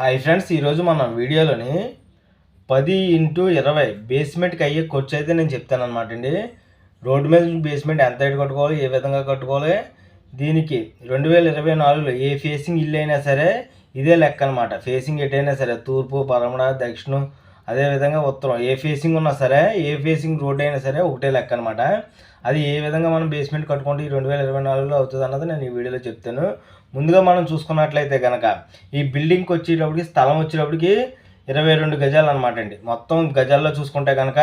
Hi friends ఈరోజు మన వీడియోలోని పది ఇంటూ ఇరవై బేస్మెంట్కి అయ్యే ఖర్చు అయితే నేను చెప్తాను అనమాట అండి. రోడ్డు మీద బేస్మెంట్ ఎంత హైట్ కట్టుకోవాలి ఏ విధంగా కట్టుకోవాలి? దీనికి రెండు వేల ఇరవై నాలుగులో ఏ ఫేసింగ్ ఇల్లు అయినా సరే ఇదే లెక్క అనమాట ఫేసింగ్ ఎటైనా సరే తూర్పు పరమడ దక్షిణం అదేవిధంగా ఉత్తరం. ఏ ఫేసింగ్ ఉన్నా సరే ఏ ఫేసింగ్ రోడ్ అయినా సరే ఒకటే లెక్క అనమాట అది ఏ విధంగా మనం బేస్మెంట్ కట్టుకుంటే ఈ రెండు వేల ఇరవై నాలుగులో అవుతుంది అన్నది నేను ఈ వీడియోలో చెప్తాను. ముందుగా మనం చూసుకున్నట్లయితే కనుక ఈ బిల్డింగ్కి వచ్చేటప్పటికి స్థలం వచ్చేటప్పటికి ఇరవై రెండు గజాలు అనమాట అండి. మొత్తం గజాల్లో చూసుకుంటే కనుక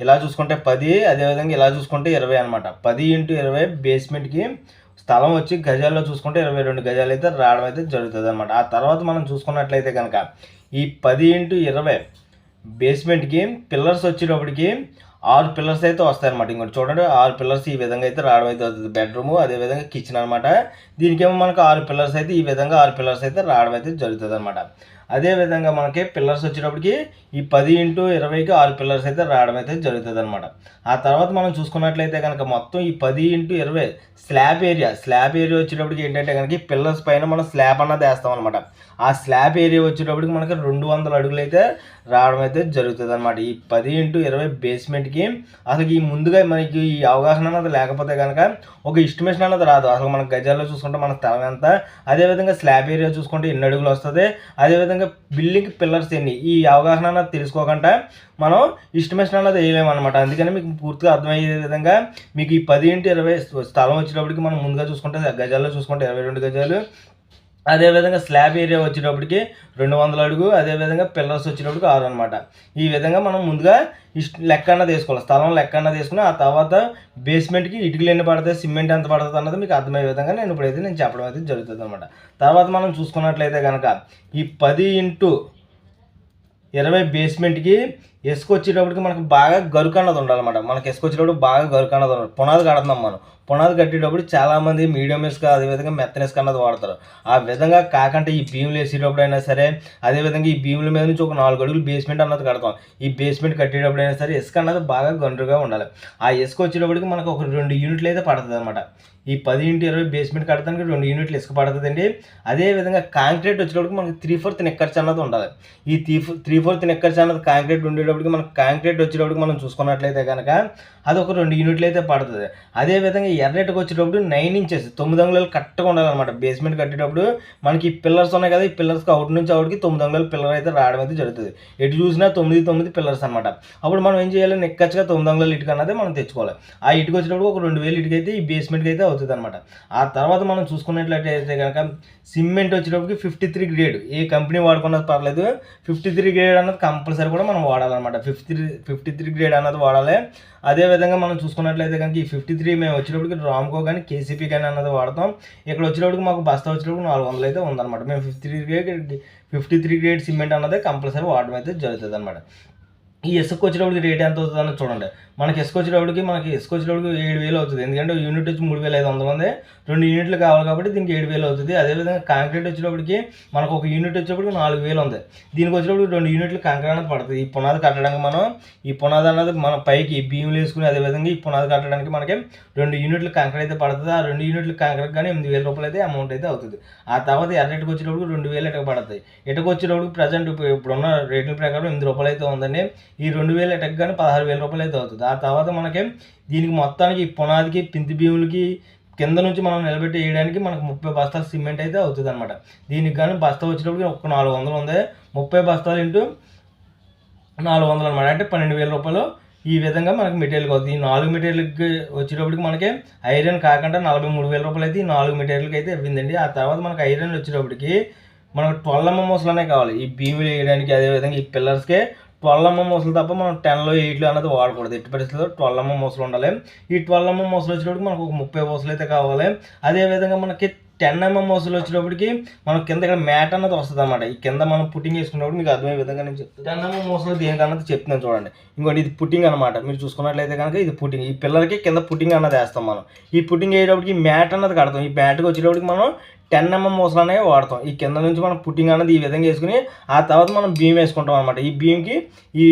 ఇలా చూసుకుంటే పది అదేవిధంగా ఇలా చూసుకుంటే ఇరవై అనమాట పది ఇంటూ ఇరవై బేస్మెంట్కి స్థలం వచ్చి గజాల్లో చూసుకుంటే ఇరవై రెండు గజాలు అయితే రావడం అయితే జరుగుతుంది అనమాట ఆ తర్వాత మనం చూసుకున్నట్లయితే కనుక ఈ పది ఇంటూ ఇరవై బేస్మెంట్కి పిల్లర్స్ వచ్చేటప్పటికి ఆరు పిల్లర్స్ అయితే వస్తాయన్నమాట. ఇంకోటి చూడండి ఆరు పిల్లర్స్ ఈ విధంగా అయితే రావడం అయితే అవుతుంది. బెడ్రూమ్ అదేవిధంగా కిచెన్ అనమాట దీనికేమో మనకు ఆరు పిల్లర్స్ అయితే ఈ విధంగా ఆరు పిల్లర్స్ అయితే రావడం అయితే జరుగుతుంది అనమాట అదేవిధంగా మనకి పిల్లర్స్ వచ్చేటప్పటికి ఈ పది ఇంటూ ఇరవైకి ఆరు పిల్లర్స్ అయితే రావడం అయితే జరుగుతుంది అనమాట ఆ తర్వాత మనం చూసుకున్నట్లయితే కనుక మొత్తం ఈ పది ఇంటూ ఇరవై స్లాబ్ ఏరియా స్లాబ్ ఏరియా వచ్చేటప్పటికి ఏంటంటే కనుక పిల్లర్స్ పైన మనం స్లాబ్ అన్నది వేస్తాం అనమాట ఆ స్లాబ్ ఏరియా వచ్చేటప్పటికి మనకి రెండు వందల అడుగులు అయితే రావడం అయితే జరుగుతుంది అనమాట ఈ పది ఇంటూ ఇరవై బేస్మెంట్కి అసలు ఈ ముందుగా మనకి ఈ అవగాహన అన్నది లేకపోతే కనుక ఒక ఎస్టిమేషన్ అన్నది రాదు. అసలు మన గజాల్లో చూసుకుంటే మన స్థలం ఎంత అదేవిధంగా స్లాబ్ ఏరియా చూసుకుంటే ఎన్ని అడుగులు వస్తుంది అదేవిధంగా బిల్డింగ్ పిల్లర్స్ ఎన్ని ఈ అవగాహన అన్నది తెలుసుకోకుండా మనం ఇస్టిమేషన్ అన్నది వేయలేము అనమాట అందుకని మీకు పూర్తిగా అర్థమయ్యే విధంగా మీకు ఈ పది ఇంటి ఇరవై స్థలం వచ్చేటప్పటికి మనం ముందుగా చూసుకుంటే గజాల్లో చూసుకుంటే ఇరవై రెండు గజాలు అదేవిధంగా స్లాబ్ ఏరియా వచ్చేటప్పటికి రెండు వందల అడుగు అదేవిధంగా పిల్లర్స్ వచ్చేటప్పటికి ఆరు అనమాట ఈ విధంగా మనం ముందుగా లెక్క అన్న తీసుకోవాలి స్థలం లెక్క అన్న తీసుకుని ఆ తర్వాత బేస్మెంట్కి ఇటుకలు ఎన్ని పడతాయి సిమెంట్ ఎంత పడుతుంది అన్నది మీకు అర్థమయ్యే విధంగా నేను ఇప్పుడైతే నేను చెప్పడం అయితే జరుగుతుంది అనమాట తర్వాత మనం చూసుకున్నట్లయితే కనుక ఈ పది ఇంటూ ఇరవై బేస్మెంట్కి ఎసుకొచ్చేటప్పటికి మనకు బాగా గరుకు అన్నది ఉండాలన్నమాట. మనకి ఎసుకొచ్చేటప్పుడు బాగా గరుకు అన్నది ఉండాలి. పునాది కడుతున్నాం మనం. పునాది కట్టేటప్పుడు చాలామంది మీడియం ఇసుక అదేవిధంగా మెత్తన ఇసుక అన్నది వాడతారు. ఆ విధంగా కాకుండా ఈ భీములు వేసేటప్పుడు అయినా సరే అదేవిధంగా ఈ భీముల మీద నుంచి ఒక నాలుగు అడుగులు బేస్మెంట్ అన్నది కడతాం. ఈ బేస్మెంట్ కట్టేటప్పుడు అయినా సరే ఇసుక అన్నది బాగా గండ్రుగా ఉండాలి. ఆ ఇసుక వచ్చేటప్పటికి మనకు ఒక రెండు యూనిట్లు అయితే పడుతుంది అనమాట ఈ పది ఇంటి ఇరవై బేస్మెంట్ కడతానికి రెండు యూనిట్లు ఇసుక పడుతుందండి. అదేవిధంగా కాంక్రీట్ వచ్చేటప్పటికి మనకి త్రీ ఫోర్త్ నెక్కర్స్ అన్నది ఉండాలి. ఈ త్రీ త్రీ ఫోర్త్ నెక్కర్స్ అన్నది కాంక్రీట్ వచ్చేటప్పటికి మనకు కాంక్రీట్ వచ్చేటప్పటికి మనం చూసుకున్నట్లయితే కనుక అది ఒక రెండు యూనిట్లు అయితే పడుతుంది. అదేవిధంగా ఎర్రటికి వచ్చేటప్పుడు నైన్ ఇంచెస్ తొమ్మిది అంగుళాలు కరెక్ట్గా ఉండాలన్నమాట. బేస్మెంట్ కట్టేటప్పుడు మనకి పిల్లర్స్ ఉన్నాయి కదా ఈ పిల్లర్స్కి అవుట్ నుంచి అవుట్కి తొమ్మిది అంగుళాలు పిల్లర్ అయితే రావడం అయితే జరుగుతుంది. ఎటు చూసినా తొమ్మిది తొమ్మిది పిల్లర్స్ అనమాట అప్పుడు మనం ఏం చేయాలి? నిక్కచ్చగా తొమ్మిది అంగుళాలు ఇటుక అన్నది మనం తెచ్చుకోవాలి. ఆ ఇటుక వచ్చేటప్పుడు ఒక రెండు వేలు ఇటుకైతే ఈ బేస్మెంట్కి అయితే అవుతుంది అనమాట ఆ తర్వాత మనం చూసుకున్నట్లయితే కనుక సిమెంట్ వచ్చేటప్పటికి ఫిఫ్టీ త్రీ గ్రేడ్ ఏ కంపెనీ వాడుకున్నది పర్లేదు ఫిఫ్టీ త్రీ గ్రేడ్ అన్నది కంపల్సరీ కూడా మనం వాడాలన్నమాట. Fifty three fifty three grade అన్నది వాడాలి. అదేవిధంగా మనం చూసుకున్నట్లయితే కనుక ఈ ఫిఫ్టీ త్రీ మేము వచ్చేటప్పటికి రామ్కో కానీ కేసీపీ కానీ అన్నది వాడతాం. ఇక్కడ వచ్చేటప్పటికి మాకు బస్తా వచ్చేటప్పుడు నాలుగు వందలు అయితే ఉందన్నమాట. మేము fifty three grade fifty three grade cement అన్నది కంపల్సరీ వాడడం అయితే జరుగుతుంది అనమాట ఈ ఇసుక వచ్చేటప్పటికి రేట్ ఎంత అవుతుంది అన్నది చూడండి. మనకి ఇసుక వచ్చేటప్పటికి మనకి ఇసుక వచ్చేటప్పటికి ఏడు వేలు అవుతుంది. ఎందుకంటే యూనిట్ వచ్చి మూడు వేల ఐదు వందలు ఉంది రెండు యూనిట్లు కావాలి కాబట్టి దీనికి ఏడు వేలు అవుతుంది. అదేవిధంగా కాంక్రీట్ వచ్చేటప్పటికి మనకు ఒక యూనిట్ వచ్చేటప్పటికి నాలుగు వేలు ఉంది. దీనికి వచ్చేటప్పుడు రెండు యూనిట్లు కాంక్రీట్ అనేది పడుతుంది. ఈ పునాది కట్టడానికి మనం ఈ పునాది అన్నది మన పైకి బియ్యంలు వేసుకుని అదేవిధంగా ఈ పునాది కట్టడానికి మనకి రెండు యూనిట్లు కాంక్రీట్ అయితే పడుతుంది. ఆ రెండు యూనిట్లు కాంక్రీట్ కానీ ఎనిమిది వేల రూపాయలు అయితే అమౌంట్ అయితే అవుతుంది. ఆ తర్వాత ఎర్రటికి వచ్చేటప్పుడు రెండు వేలు ఇటక పడుతుంది. ఇటకు వచ్చేటప్పుడు ప్రజెంట్ ఇప్పుడున్న రేట్ల ప్రకారం ఎనిమిది రూపాయలు అయితే ఉందండి. ఈ రెండు వేల టెక్ కానీ పదహారు వేల రూపాయలు అయితే అవుతుంది. ఆ తర్వాత మనకి? దీనికి మొత్తానికి పునాదికి పింతి భీములకి కింద నుంచి మనం నిలబెట్టి వేయడానికి మనకు ముప్పై బస్తాలు సిమెంట్ అయితే అవుతుంది అనమాట దీనికి కానీ బస్తా వచ్చినప్పుడు ఒక నాలుగు వందలు ఉంది. ముప్పై బస్తాలు ఇంటూ నాలుగు వందలు అనమాట అంటే పన్నెండు వేల రూపాయలు ఈ విధంగా మనకి మెటీరియల్ అవుతుంది. ఈ నాలుగు మెటీరియల్కి వచ్చేటప్పటికి మనకి? ఐరన్ కాకుండా నలభై మూడు వేల రూపాయలు అయితే ఈ నాలుగు మెటీరియల్కి అయితే ఇవ్విందండి. ఆ తర్వాత మనకి ఐరన్ వచ్చేటప్పటికి మనకు ట్వెల్వ్ ఎంఎం మూసలనే కావాలి. ఈ భీములు వేయడానికి అదేవిధంగా ఈ పిల్లర్స్కే ట్వెల్వ్ అమ్మ మూసలు తప్ప మనం టెన్లో ఎయిట్లో అనేది వాడకూడదు. ఎట్టి పరిస్థితుల్లో ట్వెల్వ్ ఎంఎం మూసలు ఉండాలి. ఈ ట్వెల్వ్ అమ్మ మూసలు వచ్చేటప్పటికి మనకు ఒక ముప్పై మూసలు అయితే కావాలి. అదేవిధంగా మనకి టెన్ ఎంఎం మోసలు వచ్చేటప్పటికి మనం కింద ఇక్కడ మ్యాట్ అన్నది వస్తుంది అనమాట ఈ కింద మనం పుట్టింగ్ వేసుకున్నప్పుడు మీకు అర్థమయ్యే విధంగా నేను చెప్తాను టెన్ ఎంఎం మోసలు దేనికన్నది చెప్తున్నాను చూడండి. ఇంకోటి ఇది పుట్టింగ్ అనమాట మీరు చూసుకున్నట్లయితే కనుక ఇది పుట్టింగ్. ఈ పిల్లలకి కింద పుట్టింగ్ అన్నది వేస్తాం మనం. ఈ పుట్టింగ్ అయ్యేటప్పటికి మ్యాట్ అన్నది కడతాం. ఈ మ్యాట్కి వచ్చేటప్పటికి మనం టెన్ ఎంఎం మూసలు అనేవి వాడతాం. ఈ కింద నుంచి మనం పుట్టింగ్ అనేది ఈ విధంగా వేసుకుని ఆ తర్వాత మనం బియ్యం వేసుకుంటాం అనమాట ఈ బియ్యంకి ఈ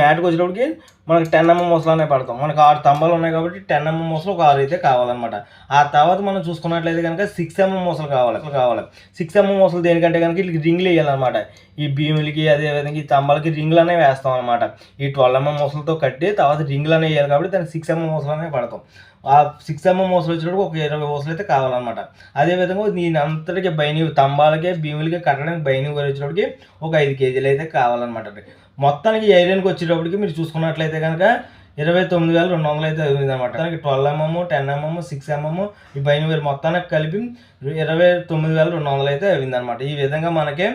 మ్యాట్కి వచ్చేటప్పటికి మనకి టెన్ ఎంఎం మూసలు అనేవి పడతాం. మనకు ఆరు స్తంభాలు ఉన్నాయి కాబట్టి టెన్ ఎంఎం మూసలు ఒక ఆరు అయితే కావాలన్నమాట. ఆ తర్వాత మనం చూసుకున్నట్లయితే కనుక సిక్స్ ఎంఎం మూసలు కావాలి కావాలి. సిక్స్ ఎంఎం మూసలు దేనికంటే కనుక వీళ్ళకి రింగ్లు వేయాలన్నమాట. ఈ భీములకి అదేవిధంగా ఈ స్తంభాలకి రింగ్లు అనేవి వేస్తాం అనమాట ఈ ట్వెల్వ్ ఎంఎం మూసలతో కట్టి తర్వాత రింగ్లు అనేవి వేయాలి కాబట్టి దానికి సిక్స్ ఎంఎం మూసలు అనేవి పడతాం. ఆ సిక్స్ ఎంఎం మూసలు వచ్చినప్పుడు ఒక ఇరవై మూసలు అయితే కావాలన్నమాట. అదేవిధంగా దీని అంతటికి బైని తంబాలకే భీములకి కట్టడానికి బైని వచ్చేటప్పటికి ఒక ఐదు కేజీలు అయితే కావాలన్నమాట మొత్తానికి ఐరన్కి వచ్చేటప్పటికి మీరు చూసుకున్నట్లయితే కనుక ఇరవై తొమ్మిది వేల రెండు వందలు అయితే అయింది అనమాట దానికి twelve mm ten mm six mm ఈ బైని వేలు మొత్తానికి కలిపి ఇరవై తొమ్మిది వేల రెండు వందలు అయితే అయింది అనమాట ఈ విధంగా మనకి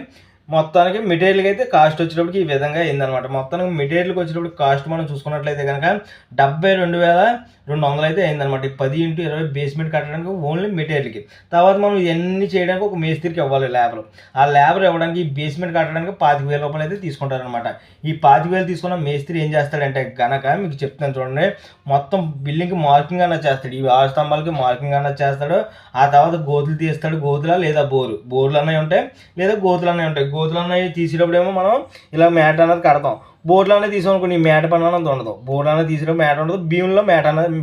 మొత్తానికి మెటీరియల్కి అయితే కాస్ట్ వచ్చేటప్పటికి ఈ విధంగా అయిందనమాట మొత్తానికి మెటీరియల్కి వచ్చేటప్పుడు కాస్ట్ మనం చూసుకున్నట్లయితే కనుక డెబ్బై రెండు వేల రెండు వందలు అయితే అయిందనమాట ఈ పది ఇంటూ ఇరవై బేస్మెంట్ కట్టడానికి ఓన్లీ మెటీరియల్కి తర్వాత మనం ఇవన్నీ చేయడానికి ఒక మేస్త్రికి ఇవ్వాలి లేబర్ ఆ లేబర్ ఇవ్వడానికి ఈ బేస్మెంట్ కట్టడానికి పాతిక వేల రూపాయలు అయితే తీసుకుంటారనమాట ఈ పాతిక వేలు తీసుకున్న మేస్త్రి ఏం చేస్తాడంటే గనక మీకు చెప్తాను చూడండి. మొత్తం బిల్డింగ్కి మార్కింగ్ అన్న చేస్తాడు. ఈ ఆరు స్తంభాలకి మార్కింగ్ అన్న చేస్తాడు. ఆ తర్వాత గోతులు తీస్తాడు. గోతులా లేదా బోరు? బోర్లు అన్నవి ఉంటాయి లేదా గోతులు అన్నవి ఉంటాయి. గోతులు అన్నవి తీసేటప్పుడు ఏమో మనం ఇలా మ్యాట్ అన్నది కడతాం. బోర్డులోనే తీసుకోనుకో నీ మేట పని అనేది ఉండదు. బోర్డులోనే అనేది మేట ఉండదు. భీములో మేట అనేది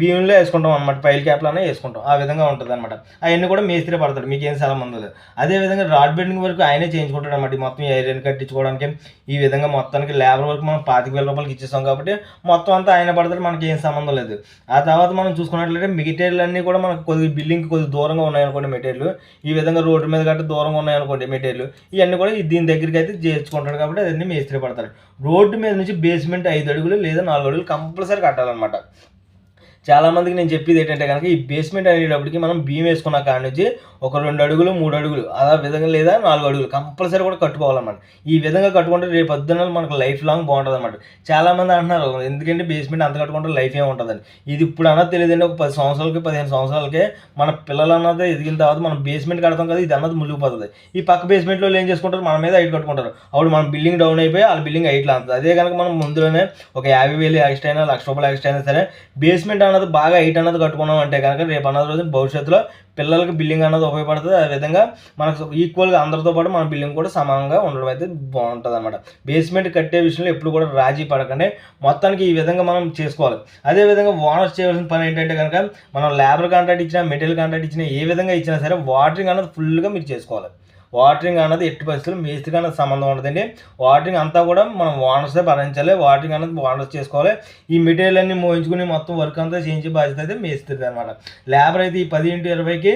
బియ్యంలో వేసుకుంటాం అనమాట పైల్ క్యాప్లోనే వేసుకుంటాం. ఆ విధంగా ఉంటుంది అనమాట అవన్నీ కూడా మేస్త్రి పడతాడు మీకు ఏం సలహా ఉందో లేదు. అదేవిధంగా రాడ్ బెండింగ్ వరకు ఆయనే చేయించుకుంటాడు అనమాట మొత్తం ఐరన్ కట్టించుకోవడానికి. ఈ విధంగా మొత్తానికి లేబర్ వరకు మనం పాతిక వేల రూపాయలకి ఇచ్చేస్తాం కాబట్టి మొత్తం అంతా ఆయన పడతాడు మనకి ఏం సంబంధం లేదు. ఆ తర్వాత మనం చూసుకున్నట్లయితే మెటీరియల్ అన్నీ కూడా మనకు కొద్ది బిల్డింగ్కి కొద్ది దూరంగా ఉన్నాయనుకోండి మెటీరియల్. ఈ విధంగా రోడ్డు మీద కట్టి దూరంగా ఉన్నాయనుకోండి మెటీరియల్. ఇవన్నీ కూడా దీని దగ్గరికి అయితే చేర్చుకుంటాడు కాబట్టి అదన్నీ మేస్త్రి పడతాడు. రోడ్డు మీద నుంచి బేస్మెంట్ ఐదు అడుగులు లేదా నాలుగు అడుగులు కంపల్సరీ కట్టాలన్నమాట. చాలామందికి నేను చెప్పేది ఏంటంటే కనుక ఈ బేస్మెంట్ అనేటప్పటికి మనం బీమ్ వేసుకున్న కాడ నుంచి ఒక రెండు అడుగులు మూడు అడుగులు అలా విధంగా లేదా నాలుగు అడుగులు కంపల్సరీ కూడా కట్టుకోవాలన్నమాట. ఈ విధంగా కట్టుకుంటే రేపు పొద్దున్న మనకు లైఫ్ లాంగ్ బాగుంటుంది అనమాట చాలామంది అంటున్నారు ఎందుకంటే బేస్మెంట్ అంత కట్టుకుంటే లైఫ్ ఏమి ఉంటుందని. ఇది ఇప్పుడు అన్నది తెలియదండి ఒక పది సంవత్సరాలకి పదిహేను సంవత్సరాలకే మన పిల్లలు అన్నది ఎదిగిన తర్వాత మనం బేస్మెంట్ కడతాం కదా ఇది అన్నది మునిగిపోతుంది. ఈ పక్క బేస్మెంట్లో ఏం చేసుకుంటారు మన మీద హైట్ కట్టుకుంటారు. అప్పుడు మన బిల్డింగ్ డౌన్ అయిపోయి వాళ్ళ బిల్డింగ్ హైట్లో అంటుంది అదే కనుక మనం ముందులోనే ఒక యాభై వేలు ఎక్స్ట్రా అయినా లక్ష రూపాయలు ఎక్స్ట్రా అయినా సరే బేస్మెంట్ అన్నది బాగా హైట్ అన్నది కట్టుకున్నాం అంటే కనుక రేపు అన్నది రోజు భవిష్యత్తులో పిల్లలకి బిల్డింగ్ అన్నది ఉపయోగపడుతుంది. అదేవిధంగా మనకు ఈక్వల్గా అందరితో పాటు మన బిల్డింగ్ కూడా సమానంగా ఉండడం అయితే బాగుంటుంది అనమాట బేస్మెంట్ కట్టే విషయంలో ఎప్పుడు కూడా రాజీ పడకండి. మొత్తానికి ఈ విధంగా మనం చేసుకోవాలి. అదేవిధంగా ఓనర్స్ చేయవలసిన పని ఏంటంటే కనుక మనం లేబర్ కాంట్రాక్ట్ ఇచ్చినా మెటీరియల్ కాంట్రాక్ట్ ఇచ్చినా ఏ విధంగా ఇచ్చినా సరే వాటరింగ్ అన్నది ఫుల్గా మీరు చేసుకోవాలి. వాటరింగ్ అన్నది ఎట్టి పరిస్థితులు మేస్త్రికి అన్నది సంబంధం ఉండదండి. వాటరింగ్ అంతా కూడా మనం ఓనర్సే భరించాలి. వాటరింగ్ అన్నది ఓనర్స్ చేసుకోవాలి. ఈ మెటీరియల్ అన్ని మోయించుకుని మొత్తం వర్క్ అంతా చేయించే బాధ్యత అయితే మేస్తుంది అనమాట లేబర్ అయితే ఈ పది ఇంటూ ఇరవైకి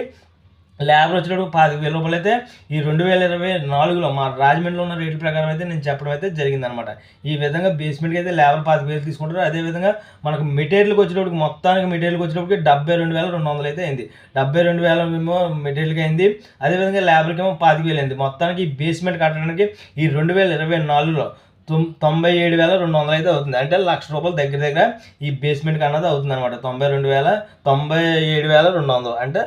లేబర్ వచ్చేటప్పుడు పాతిక వేల రూపాయలు అయితే ఈ రెండు వేల ఇరవై నాలుగులో మా రాజమండ్రిలో ఉన్న రేట్ల ప్రకారం అయితే నేను చెప్పడం అయితే జరిగిందనమాట. ఈ విధంగా బేస్మెంట్కి అయితే లేబర్ పాతిక వేలు తీసుకుంటారు అదేవిధంగా మనకు మెటీరియల్కి వచ్చేటప్పుడు మొత్తానికి మెటీరియల్కి వచ్చేటప్పటికి డెబ్బై రెండు వేల రెండు వందలు అయితే అయింది. డెబ్బై రెండు వేల ఏమో మెటీరియల్కి అయింది. అదేవిధంగా లేబర్కి ఏమో పాతిక వేలు అయింది. మొత్తానికి ఈ బేస్మెంట్ కట్టడానికి ఈ రెండు వేల ఇరవై నాలుగులో తొం- తొంభై ఏడు వేల రెండు వందలు అయితే అవుతుంది. అంటే లక్ష రూపాయలు దగ్గర దగ్గర ఈ బేస్మెంట్కి అన్నది అవుతుంది అనమాట తొంభై రెండు వేల తొంభై ఏడు వేల రెండు వందలు. అంటే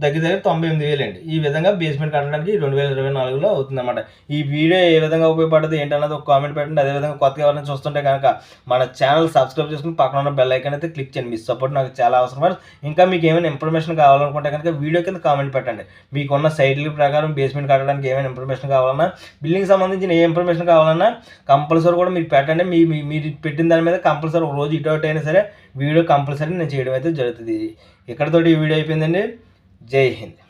దగ్గర దగ్గర తొంభై ఎనిమిది వేలు అండి ఈ విధంగా బేస్మెంట్ కట్టడానికి రెండు వేల ఇరవై నాలుగులో అవుతుందన్నమాట. ఈ వీడియో ఏ విధంగా ఉపయోగపడుతుంది ఏంటన్నది ఒక కామెంట్ పెట్టండి. అదేవిధంగా కొత్తగా ఎవరైనా చూస్తుంటే కనుక మన ఛానల్ సబ్స్క్రైబ్ చేసుకుని పక్కన ఉన్న బెల్ ఐకాన్ అయితే క్లిక్ చేయండి. మీ సపోర్ట్ నాకు చాలా అవసరం ఇంకా మీకు ఏమైనా ఇన్ఫర్మేషన్ కావాలనుకుంటే కనుక వీడియో కింద కామెంట్ పెట్టండి. మీకున్న సైట్ల ప్రకారం బేస్మెంట్ కట్టడానికి ఏమైనా ఇన్ఫర్మేషన్ కావాలన్నా బిల్డింగ్ సంబంధించిన ఏ ఇన్ఫర్మేషన్ కావాలన్నా కంపల్సరీ కూడా మీరు పెట్టండి. మీ మీ- మీరు పెట్టిన దాని మీద కంపల్సరీ ఒక రోజు ఇటు అవుట్ అయినా సరే వీడియో కంపల్సరీ నేను చేయడం అయితే జరుగుతుంది. ఇక్కడతోటి ఈ వీడియో అయిపోయిందండి. जय हिंद।